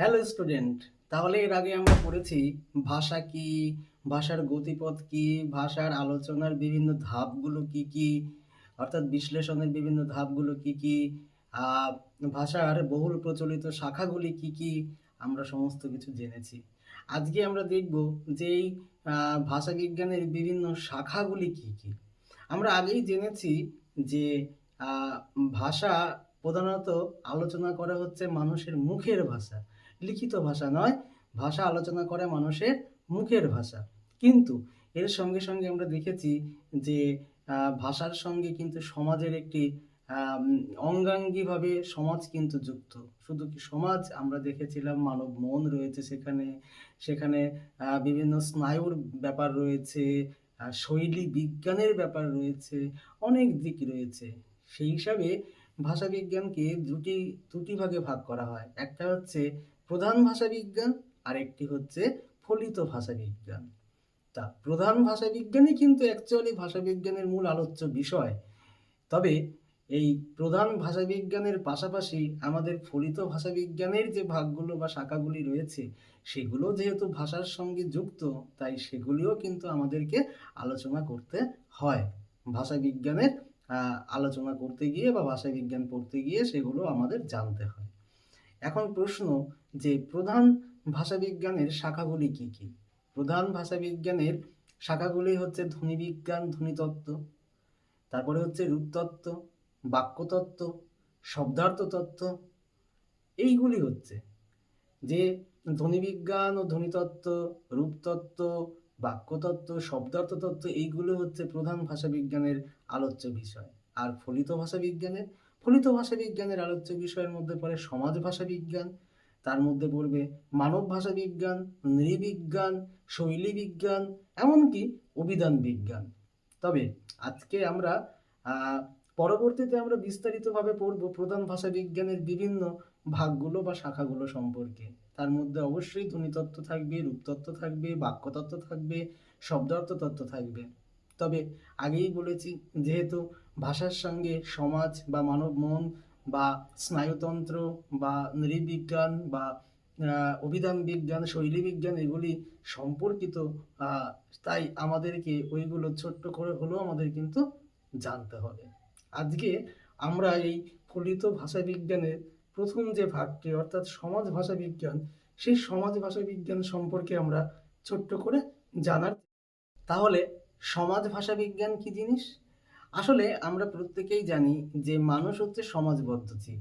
Hello student তাহলে এর আগে আমরা পড়েছি, ভাষা কি, ভাষার গতিপথ কি, ভাষার আলোচনার বিভিন্ন ধাপগুলো কি কি, অর্থাৎ বিশ্লেষণের বিভিন্ন ধাপগুলো কি কি ভাষার বহুল প্রচলিত শাখাগুলি কি কি, আমরা সমস্ত কিছু জেনেছি। আজকে আমরা দেখব যে এই ভাষা বিজ্ঞানের বিভিন্ন শাখাগুলি কি কি। আমরা আগেই জেনেছি যে ভাষা প্রধানত আলোচনা করা হচ্ছে মানুষের মুখের ভাষা। লিখিত ভাষা নয়, ভাষা আলোচনা করে মানুষের মুখের ভাষা। কিন্তু এর সঙ্গে সঙ্গে আমরা দেখেছি যে ভাষার সঙ্গে কিন্তু সমাজের একটি অঙ্গাঙ্গিভাবে সমাজ কিন্তু যুক্ত। শুধু কি সমাজ? আমরা দেখেছিলাম মানব মন রয়েছে সেখানে সেখানে বিভিন্ন স্নায়ুর ব্যাপার রয়েছে শৈলী বিজ্ঞানের ব্যাপার রয়েছে, অনেক দিক রয়েছে। সেই হিসাবে ভাষা বিজ্ঞানকে দুটি দুটি ভাগে ভাগ করা হয়। একটা হচ্ছে প্রধান ভাষা বিজ্ঞান আর একটি হচ্ছে ফলিত ভাষা বিজ্ঞান তা প্রধান ভাষা বিজ্ঞানই কিন্তু অ্যাকচুয়ালি ভাষা বিজ্ঞানের মূল আলোচ্য বিষয়। তবে এই প্রধান ভাষা বিজ্ঞানের পাশাপাশি আমাদের ফলিত ভাষা বিজ্ঞানের যে ভাগগুলো বা শাখাগুলি রয়েছে, সেগুলো যেহেতু ভাষার সঙ্গে যুক্ত, তাই সেগুলিও কিন্তু আমাদেরকে আলোচনা করতে হয়। ভাষা বিজ্ঞানের আলোচনা করতে গিয়ে বা ভাষা বিজ্ঞান পড়তে গিয়ে সেগুলো আমাদের জানতে হয়। এখন প্রশ্ন যে প্রধান ভাষা বিজ্ঞানের শাখাগুলি কি কি? প্রধান ভাষা বিজ্ঞানের শাখাগুলি হচ্ছে ধ্বনিবিজ্ঞান, ধ্বনিতত্ত্ব, তারপরে হচ্ছে রূপতত্ত্ব, বাক্যতত্ত্ব শব্দার্থ তত্ত্ব এইগুলি হচ্ছে। যে ধ্বনিবিজ্ঞান ও ধ্বনিতত্ত্ব, রূপতত্ত্ব, বাক্যতত্ত্ব শব্দার্থ তত্ত্ব এইগুলো হচ্ছে প্রধান ভাষা বিজ্ঞানের আলোচ্য বিষয়। আর ফলিত ভাষা বিজ্ঞানের ফলিত ভাষা বিজ্ঞানের আলোচ্য বিষয়ের মধ্যে পড়ে সমাজ ভাষা বিজ্ঞান তার মধ্যে পড়বে মানব ভাষা বিজ্ঞান নৃবিজ্ঞান শৈলী বিজ্ঞান এমনকি অভিধান বিজ্ঞান। তবে আজকে আমরা পরবর্তীতে আমরা বিস্তারিতভাবে পড়ব প্রধান ভাষা বিজ্ঞানের বিভিন্ন ভাগগুলো বা শাখাগুলো সম্পর্কে। তার মধ্যে অবশ্যই ধ্বনিতত্ত্ব থাকবে, রূপতত্ত্ব থাকবে, বাক্যতত্ত্ব থাকবে শব্দার্থ তত্ত্ব থাকবে। তবে আগেই বলেছি, যেহেতু ভাষার সঙ্গে সমাজ বা মানব মন বা স্নায়ুতন্ত্র বা নৃবিজ্ঞান বা অভিধান বিজ্ঞান, শৈলী বিজ্ঞান এগুলি সম্পর্কিত তাই আমাদেরকে ওইগুলো ছোট্ট করে হলেও আমাদের কিন্তু জানতে হবে। আজকে আমরা এই ফলিত ভাষা বিজ্ঞানের প্রথম যে ভাগটি, অর্থাৎ সমাজ ভাষা বিজ্ঞান সেই সমাজ ভাষা বিজ্ঞান সম্পর্কে আমরা ছোট্ট করে জানার। তাহলে সমাজ ভাষা বিজ্ঞান কি জিনিস? আসলে আমরা প্রত্যেকেই জানি যে মানুষ হচ্ছে সমাজবদ্ধ জীব।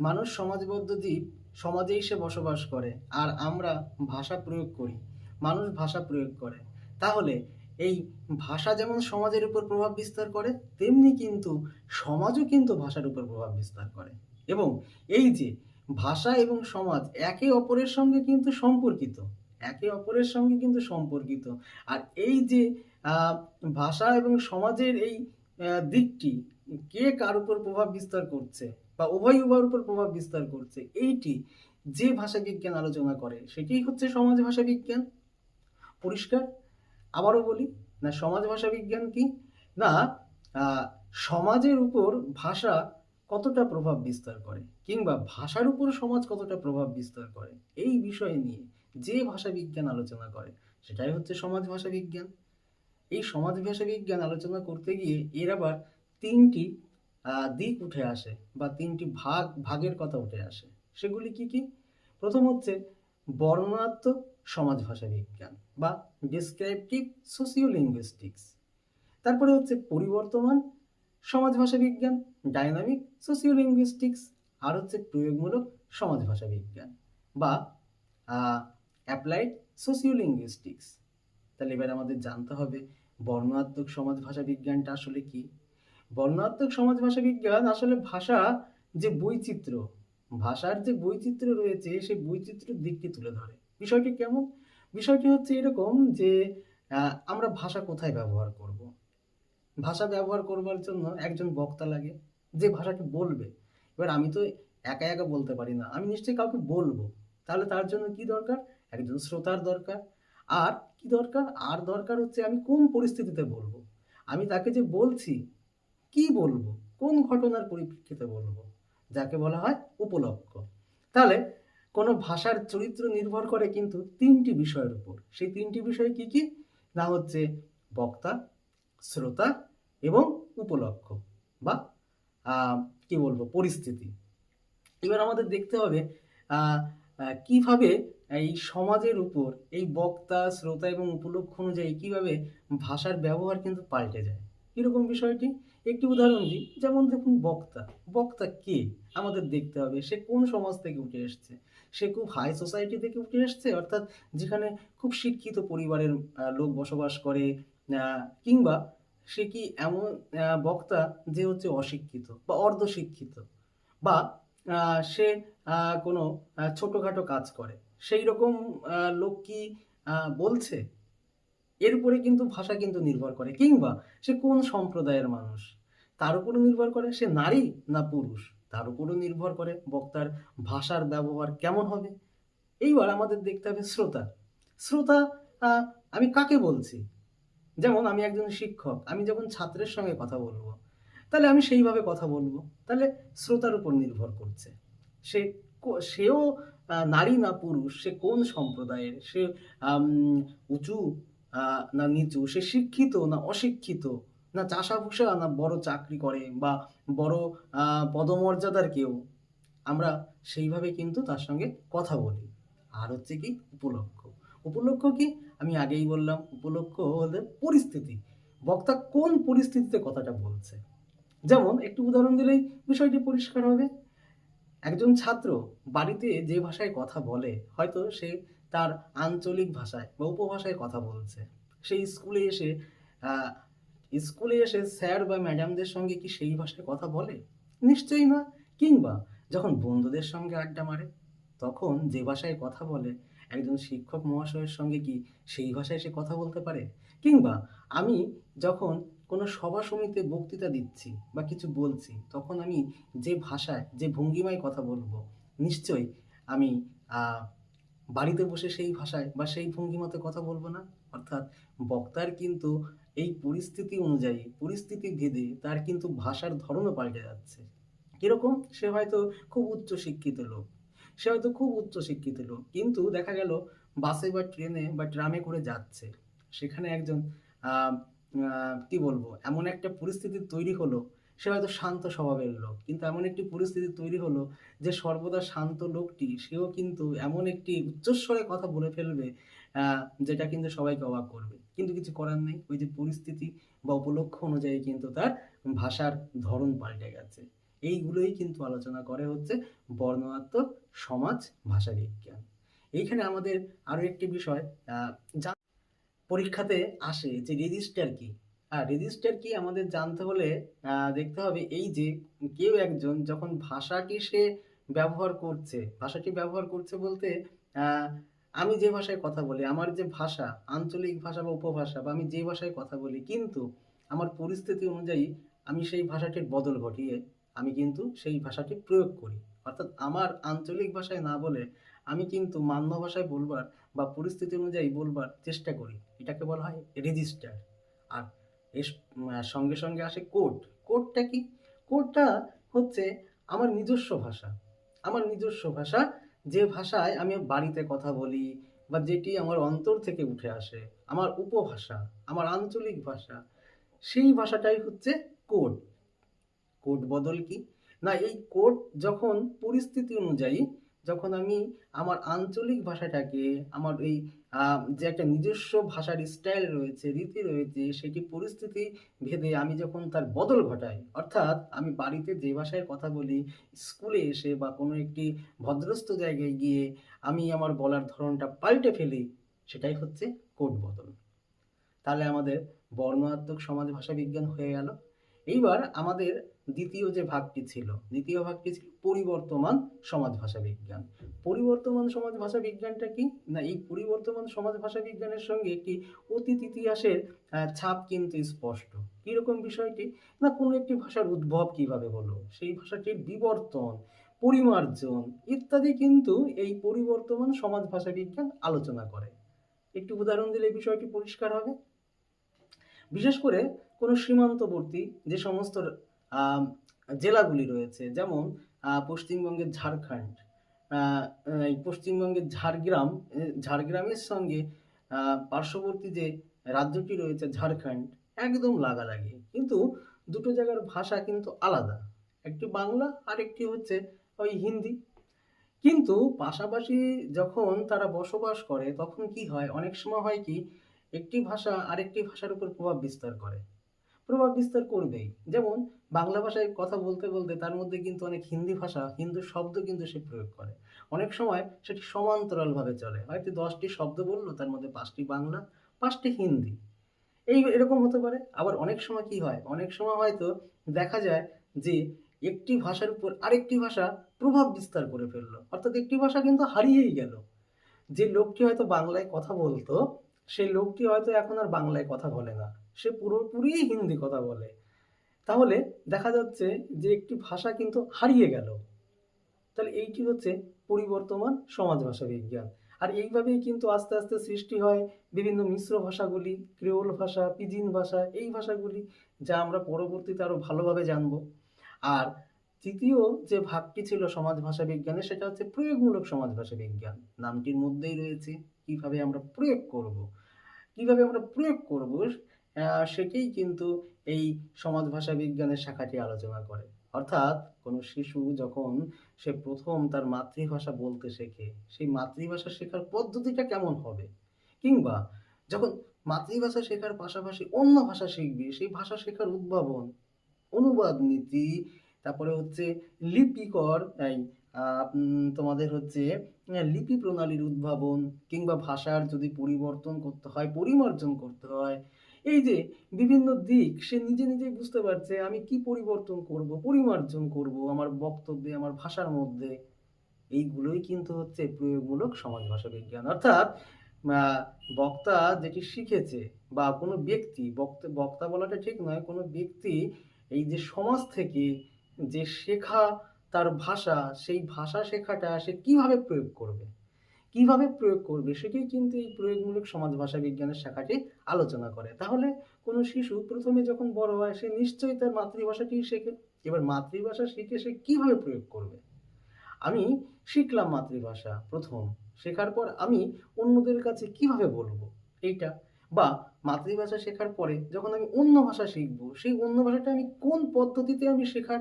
মানুষ সমাজবদ্ধ জীব সমাজেই সে বসবাস করে, আর আমরা ভাষা প্রয়োগ করি, মানুষ ভাষা প্রয়োগ করে। তাহলে এই ভাষা যেমন সমাজের উপর প্রভাব বিস্তার করে, তেমনি কিন্তু সমাজও কিন্তু ভাষার উপর প্রভাব বিস্তার করে। এবং এই যে ভাষা এবং সমাজ একে অপরের সঙ্গে কিন্তু সম্পর্কিত, একে অপরের সঙ্গে কিন্তু সম্পর্কিত, আর এই যে ভাষা এবং সমাজের এই দিকটি কে কার উপর প্রভাব বিস্তার করছে বা উভয় উভয়ের উপর প্রভাব বিস্তার করছে, এইটি যে ভাষা বিজ্ঞান আলোচনা করে, সেটাই হচ্ছে সমাজ ভাষা বিজ্ঞান। পরিষ্কার? আবারও বলি, না সমাজ ভাষা বিজ্ঞান কি? না সমাজের উপর ভাষা কতটা প্রভাব বিস্তার করে, কিংবা ভাষার উপর সমাজ কতটা প্রভাব বিস্তার করে, এই বিষয় নিয়ে যে ভাষা বিজ্ঞান আলোচনা করে, সেটাই হচ্ছে সমাজ ভাষা বিজ্ঞান। এই সমাজ ভাষা বিজ্ঞান আলোচনা করতে গিয়ে এর আবার তিনটি দিক উঠে আসে বা তিনটি ভাগ, ভাগের কথা উঠে আসে। সেগুলি কি কি? প্রথম হচ্ছে বর্ণনাত্মক সমাজ ভাষা বিজ্ঞান বা ডিসক্রাইপটিভ সোসিও লিঙ্গুইস্টিক্স তারপরে হচ্ছে পরিবর্তমান সমাজ ভাষা বিজ্ঞান ডাইনামিক সোসিও লিঙ্গুইস্টিক্স আর হচ্ছে প্রয়োগমূলক সমাজ ভাষা বিজ্ঞান বা অ্যাপ্লাইড সোসিও লিঙ্গুইস্টিক্স তাহলে এবার আমাদের জানতে হবে বর্ণাত্মক সমাজ ভাষা বিজ্ঞানটা আসলে কি? বর্ণাত্মক সমাজ ভাষা বিজ্ঞান আসলে ভাষা যে বৈচিত্র্য, ভাষার যে বৈচিত্র্য রয়েছে সেই বৈচিত্র্যের দিকটি তুলে ধরে। বিষয়টি কেমন? বিষয়টি হচ্ছে এরকম যে আমরা ভাষা কোথায় ব্যবহার করব? ভাষা ব্যবহার করবার জন্য একজন বক্তা লাগে যে ভাষাটি বলবে। এবার আমি তো একা একা বলতে পারি না, আমি নিশ্চয়ই কাউকে বলব। তাহলে তার জন্য কি দরকার? একজন শ্রোতার দরকার। আর কি দরকার? আর দরকার হচ্ছে আমি কোন পরিস্থিতিতে বলব? আমি তাকে যে বলছি, কি বলব? কোন ঘটনার পরিপ্রেক্ষিতে বলব? যাকে বলা হয় উপলক্ষ। তাহলে কোনো ভাষার চরিত্র নির্ভর করে কিন্তু তিনটি বিষয়ের উপর। সেই তিনটি বিষয় কি কি? না হচ্ছে বক্তা, শ্রোতা এবং উপলক্ষ বা কি বলব? পরিস্থিতি। এবার আমাদের দেখতে হবে কীভাবে এই সমাজের উপর এই বক্তা, শ্রোতা এবং উপলক্ষ অনুযায়ী কীভাবে ভাষার ব্যবহার কিন্তু পাল্টে যায়? এরকম বিষয়টি? একটি উদাহরণ দিই। যেমন দেখুন, বক্তা। বক্তা কে? আমাদের দেখতে হবে। সে কোন সমাজ থেকে উঠে এসছে? সে খুব হাই সোসাইটি থেকে উঠে এসছে, অর্থাৎ যেখানে খুব শিক্ষিত পরিবারের লোক বসবাস করে কিংবা সে কি এমন বক্তা যে হচ্ছে অশিক্ষিত বা অর্ধশিক্ষিত বা সে কোনো ছোটোখাটো কাজ করে। সেই রকম লোক কি বলছে? এর উপরে কিন্তু ভাষা কিন্তু নির্ভর করে। কিংবা সে কোন সম্প্রদায়ের মানুষ? তার উপরও নির্ভর করে সে নারী না পুরুষ? তার উপরও নির্ভর করে বক্তার ভাষার ব্যবহার কেমন হবে? এইবার আমাদের দেখতে হবে শ্রোতা। শ্রোতা আমি কাকে বলছি? যেমন আমি একজন শিক্ষক, আমি যখন ছাত্রের সঙ্গে কথা বলব, তাহলে আমি সেইভাবে কথা বলব। তাহলে শ্রোতার উপর নির্ভর করছে। সে সেও নারী না পুরুষ, সে কোন সম্প্রদায়ের? সে উঁচু না নিচু? সে শিক্ষিত না অশিক্ষিত? না চাষাভুষা না বড় চাকরি করে? বা বড় পদমর্যাদার কেউ? আমরা সেইভাবে কিন্তু তার সঙ্গে কথা বলি। আর হচ্ছে কি, উপলক্ষ। উপলক্ষ কি? আমি আগেই বললাম, উপলক্ষ হলে পরিস্থিতি। বক্তা কোন পরিস্থিতিতে কথাটা বলছে? যেমন, একটু উদাহরণ দিলেই বিষয়টি পরিষ্কার হবে। একজন ছাত্র বাড়িতে যে ভাষায় কথা বলে, হয়তো সে তার আঞ্চলিক ভাষায় বা উপভাষায় কথা বলছে। সেই স্কুলে এসে স্কুলে এসে স্যার বা ম্যাডামদের সঙ্গে কি সেই ভাষায় কথা বলে? নিশ্চয়ই না। কিংবা যখন বন্ধুদের সঙ্গে আড্ডা মারে, তখন যে ভাষায় কথা বলে, একজন শিক্ষক মহাশয়ের সঙ্গে কি সেই ভাষায় সে কথা বলতে পারে? কিংবা আমি যখন কোনো সভা সমিতিতে বক্তৃতা দিচ্ছি বা কিছু বলছি, তখন আমি যে ভাষায়, যে ভঙ্গিমায় কথা বলব, নিশ্চয়ই আমি বাড়িতে বসে সেই ভাষায় বা সেই ভঙ্গিমাতে কথা বলব না। অর্থাৎ বক্তার কিন্তু এই পরিস্থিতি অনুযায়ী, পরিস্থিতি ভেদে তার কিন্তু ভাষার ধরনও পাল্টে যাচ্ছে। কীরকম? সে হয়তো খুব উচ্চ শিক্ষিত লোক। সে হয়তো খুব উচ্চ শিক্ষিত লোক। কিন্তু দেখা গেল, বাসে বা ট্রেনে বা ট্রামে করে যাচ্ছে। সেখানে একজন কি বলব? এমন একটা পরিস্থিতি তৈরি হলো, সে হয়তো শান্ত স্বভাবের লোক, কিন্তু এমন একটি পরিস্থিতি তৈরি হলো যে সর্বদা শান্ত লোকটি, সেও কিন্তু এমন একটি উচ্চস্বরে কথা বলে ফেলবে যেটা কিন্তু সবাইকে অবাক করবে। কিন্তু কিছু করার নেই, ওই যে পরিস্থিতি বা উপলক্ষ অনুযায়ী কিন্তু তার ভাষার ধরন পাল্টে গেছে। এইগুলোই কিন্তু আলোচনা করে হচ্ছে বর্ণনাত্মক সমাজ ভাষা বিজ্ঞান এইখানে আমাদের আরও একটি বিষয় পরীক্ষাতে আসে যে রেজিস্টার কি? আর রেজিস্টার কি আমাদের জানতে হলে দেখতে হবে এই যে কেউ একজন যখন ভাষাটি সে ব্যবহার করছে, ভাষাটি ব্যবহার করছে বলতে আমি যে ভাষায় কথা বলি, আমার যে ভাষা, আঞ্চলিক ভাষা বা উপভাষা বা আমি যে ভাষায় কথা বলি, কিন্তু আমার পরিস্থিতি অনুযায়ী আমি সেই ভাষাটির বদল ঘটিয়ে আমি কিন্তু সেই ভাষাটি প্রয়োগ করি। অর্থাৎ আমার আঞ্চলিক ভাষায় না বলে আমি কিন্তু মান্য ভাষায় বলবার বা পরিস্থিতি অনুযায়ী বলবার চেষ্টা করি। এটাকে বলা হয় রেজিস্টার আর এর সঙ্গে সঙ্গে আসে কোড কোডটা কি? কোডটা হচ্ছে আমার নিজস্ব ভাষা। আমার নিজস্ব ভাষা, যে ভাষায় আমি বাড়িতে কথা বলি বা যেটি আমার অন্তর থেকে উঠে আসে, আমার উপভাষা, আমার আঞ্চলিক ভাষা, সেই ভাষাটাই হচ্ছে কোড কোড বদল কি? না, এই কোড যখন পরিস্থিতি অনুযায়ী যখন আমি আমার আঞ্চলিক ভাষাটাকে, আমার এই যে একটা নিজস্ব ভাষার স্টাইল রয়েছে, রীতি রয়েছে, সেটি পরিস্থিতি ভেদে আমি যখন তার বদল ঘটাই, অর্থাৎ আমি বাড়িতে যে ভাষায় কথা বলি, স্কুলে এসে বা কোনো একটি ভদ্রস্থ জায়গায় গিয়ে আমি আমার বলার ধরনটা পাল্টে ফেলি, সেটাই হচ্ছে কোড বদল। তাহলে আমাদের বর্ণাত্মক সমাজ ভাষা বিজ্ঞান হয়ে গেল। এইবার আমাদের দ্বিতীয় যে ভাগটি ছিল, দ্বিতীয় ভাগটি ছিল পরিবর্তমান সমাজ ভাষা বিজ্ঞান। পরিবর্তমান সমাজ ভাষা বিজ্ঞানটা কি? না, এই পরিবর্তমান সমাজ ভাষা বিজ্ঞানের সঙ্গে একটি অতীত ইতিহাসের ছাপ কিন্তু স্পষ্ট। কীরকম বিষয়টি? না, কোনো একটি ভাষার উদ্ভব কীভাবে হলো? সেই ভাষাটির বিবর্তন, পরিমার্জন ইত্যাদি কিন্তু এই পরিবর্তমান সমাজ ভাষা বিজ্ঞান আলোচনা করে। একটি উদাহরণ দিলে বিষয়টি পরিষ্কার হবে। বিশেষ করে কোনো সীমান্তবর্তী যে সমস্ত জেলাগুলি রয়েছে, যেমন পশ্চিমবঙ্গের ঝাড়খণ্ড। পশ্চিমবঙ্গের ঝাড়গ্রাম ঝাড়গ্রামের সঙ্গে পার্শ্ববর্তী যে রাজ্যটি রয়েছে ঝাড়খণ্ড, একদম লাগালাগি। কিন্তু দুটো জায়গার ভাষা কিন্তু আলাদা। একটি বাংলা আর একটি হচ্ছে ওই হিন্দি। কিন্তু পাশাপাশি যখন তারা বসবাস করে, তখন কি হয়? অনেক সময় হয় কি, একটি ভাষা আরেকটি ভাষার উপর প্রভাব বিস্তার করে। প্রভাব বিস্তার করবেই। যেমন বাংলা ভাষায় কথা বলতে বলতে তার মধ্যে কিন্তু অনেক হিন্দি ভাষা, হিন্দু শব্দ কিন্তু সে প্রয়োগ করে। অনেক সময় সেটি সমান্তরালভাবে চলে। হয়তো দশটি শব্দ বলল, তার মধ্যে পাঁচটি বাংলা, পাঁচটি হিন্দি। এই এরকম হতে পারে। আবার অনেক সময় কি হয়? অনেক সময় হয়তো দেখা যায় যে একটি ভাষার উপর আরেকটি ভাষা প্রভাব বিস্তার করে ফেলল। অর্থাৎ একটি ভাষা কিন্তু হারিয়েই গেল। যে লোকটি হয়তো বাংলায় কথা বলতো সেই লোকটি হয়তো এখন আর বাংলায় কথা বলে না। সে পুরোপুরি হিন্দি কথা বলে। তাহলে দেখা যাচ্ছে যে একটি ভাষা কিন্তু হারিয়ে গেল। তাহলে এইটি হচ্ছে? পরিবর্তমান সমাজ ভাষা বিজ্ঞান। আর এইভাবেই কিন্তু আস্তে আস্তে সৃষ্টি হয় বিভিন্ন মিশ্র ভাষাগুলি, ক্রেওল ভাষা, পিজিন ভাষা, এই ভাষাগুলি, যা আমরা পরবর্তীতে আরও ভালোভাবে জানব। আর তৃতীয় যে ভাগটি ছিল সমাজ ভাষা বিজ্ঞানের, সেটা হচ্ছে প্রয়োগমূলক সমাজ ভাষা বিজ্ঞান। নামটির মধ্যেই রয়েছে, কীভাবে আমরা প্রয়োগ করব। কীভাবে আমরা প্রয়োগ করব সেটাই কিন্তু এই সমাজ ভাষা বিজ্ঞানের শাখাটি আলোচনা করে। অর্থাৎ কোনো শিশু যখন সে প্রথম তার মাতৃভাষা বলতে শেখে, সেই মাতৃভাষা শেখার পদ্ধতিটা কেমন হবে? কিংবা যখন মাতৃভাষা শেখার পাশাপাশি অন্য ভাষা শিখবে, সেই ভাষা শেখার উদ্ভাবন, অনুবাদ নীতি, তারপরে হচ্ছে লিপিকর তোমাদের হচ্ছে লিপি প্রণালীর উদ্ভাবন, কিংবা ভাষার যদি পরিবর্তন করতে হয়, পরিমার্জন করতে হয় এই যে বিভিন্ন দিক, সে নিজে নিজেই বুঝতে পারছে আমি কি পরিবর্তন করব, পরিমার্জন করব আমার বক্তব্যে, আমার ভাষার মধ্যে। এইগুলোই কিন্তু হচ্ছে প্রয়োগমূলক সমাজ ভাষা বিজ্ঞান। অর্থাৎ বক্তা যেটি শিখেছে বা কোনো ব্যক্তি, বক্তা বক্তা বলাটা ঠিক নয়, কোনো ব্যক্তি এই যে সমাজ থেকে যে শেখা তার ভাষা, সেই ভাষা শেখাটা সে কীভাবে প্রয়োগ করবে? কীভাবে প্রয়োগ করবে সেটাই কিন্তু এই প্রয়োগমূলক সমাজ ভাষা বিজ্ঞানের শাখাটি আলোচনা করে। তাহলে কোনো শিশু প্রথমে যখন বড় হয়, সে নিশ্চয়ই তার মাতৃভাষাটি শেখে। এবার মাতৃভাষা শিখে সে কীভাবে প্রয়োগ করবে? আমি শিখলাম মাতৃভাষা প্রথম। শেখার পর আমি অন্যদের কাছে কীভাবে বলব? এইটা। বা মাতৃভাষা শেখার পরে যখন আমি অন্য ভাষা শিখব, সেই অন্য ভাষাটা আমি কোন পদ্ধতিতে আমি শেখার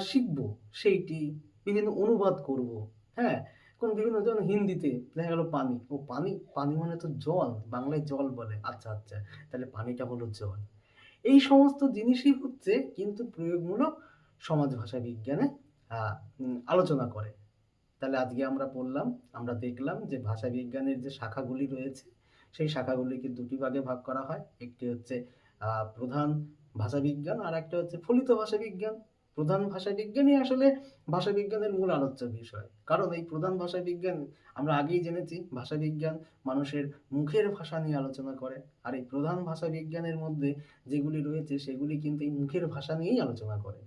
শিখব? সেইটি বিভিন্ন অনুবাদ করব। হ্যাঁ? কোন বিভিন্ন যেমন হিন্দিতে দেখা গেল পানি। ও পানি পানি মানে তো জল, বাংলায় জল বলে। আচ্ছা আচ্ছা তাহলে পানিটা হলো জল। এই সমস্ত জিনিসই হচ্ছে কিন্তু প্রয়োগমূলক সমাজ ভাষা বিজ্ঞানে আলোচনা করে। তাহলে আজকে আমরা পড়লাম, আমরা দেখলাম যে ভাষা বিজ্ঞানের যে শাখাগুলি রয়েছে, সেই শাখাগুলিকে দুটি ভাগে ভাগ করা হয়। একটি হচ্ছে প্রধান ভাষা বিজ্ঞান আর একটা হচ্ছে ফলিত ভাষা বিজ্ঞান। প্রধান ভাষা বিজ্ঞানই আসলে ভাষা বিজ্ঞানের মূল আলোচ্য বিষয়। কারণ এই প্রধান ভাষা বিজ্ঞান আমরা আগেই জেনেছি ভাষা বিজ্ঞান মানুষের মুখের ভাষা নিয়ে আলোচনা করে। আর এই প্রধান ভাষা বিজ্ঞানের মধ্যে যেগুলি রয়েছে, সেগুলি কিন্তু এই মুখের ভাষা নিয়েই আলোচনা করে।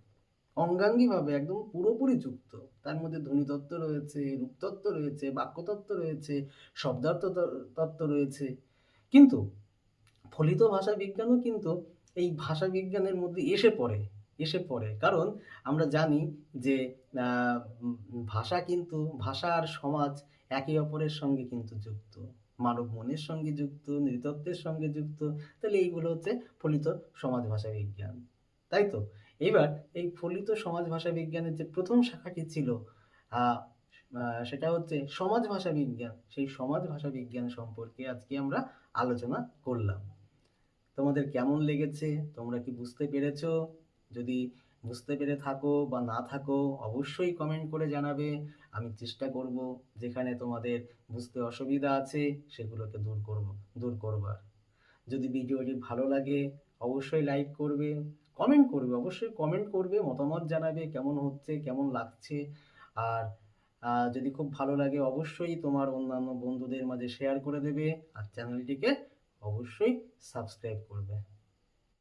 অঙ্গাঙ্গিভাবে একদম পুরোপুরি যুক্ত। তার মধ্যে ধ্বনিতত্ত্ব রয়েছে, রূপতত্ত্ব রয়েছে, বাক্যতত্ত্ব রয়েছে শব্দার্থ তত্ত্ব রয়েছে। কিন্তু ফলিত ভাষা বিজ্ঞানও কিন্তু এই ভাষা বিজ্ঞানের মধ্যে এসে পড়ে। এসে পড়ে। কারণ আমরা জানি যে ভাষা কিন্তু, ভাষা আর সমাজ একে অপরের সঙ্গে কিন্তু যুক্ত। মানব মনের সঙ্গে যুক্ত, নৃতত্ত্বের সঙ্গে যুক্ত। তাহলে এইগুলো হচ্ছে ফলিত সমাজ ভাষা বিজ্ঞান। তাই তো? এবার এই ফলিত সমাজ ভাষা বিজ্ঞানের যে প্রথম শাখাটি ছিল সেটা হচ্ছে সমাজ ভাষা বিজ্ঞান। সেই সমাজ ভাষা বিজ্ঞান সম্পর্কে আজকে আমরা আলোচনা করলাম। তোমাদের কেমন লেগেছে? তোমরা কি বুঝতে পেরেছ? যদি বুঝতে পেরে থাকো বা না থাকো, অবশ্যই কমেন্ট করে জানাবে। আমি চেষ্টা করব যেখানে তোমাদের বুঝতে অসুবিধা আছে সেগুলোকে দূর করব, দূর করবার। যদি ভিডিওটি ভালো লাগে, অবশ্যই লাইক করবে কমেন্ট করবে, অবশ্যই কমেন্ট করবে, মতামত জানাবে কেমন হচ্ছে, কেমন লাগছে। আর যদি খুব ভালো লাগে, অবশ্যই তোমার অন্যান্য বন্ধুদের মাঝে শেয়ার করে দেবে। আর চ্যানেলটিকে অবশ্যই সাবস্ক্রাইব করবে।